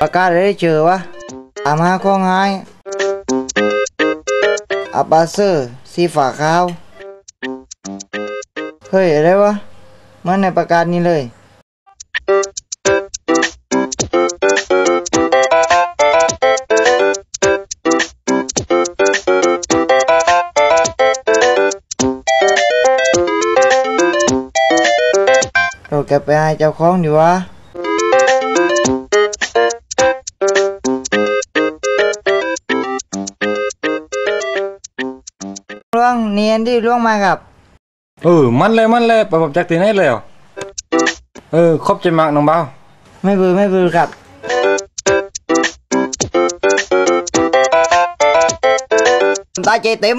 ประกาศได้เจอวะตามหาข้องหายอับบาเซอร์สีฝาขาว เฮ้ย อะไรวะ มันในประกาศนี้เลยเราแกไปให้เจ้าของดีวะ ล่วงเนียนดิล่วงมากับ เออ มันเลยมันเลยไปบอกจากที่ไหนเลยเหรอเออขอบใจมากน้องเบาไม่เบื่อไม่เบื่อครับตาใจเต็ม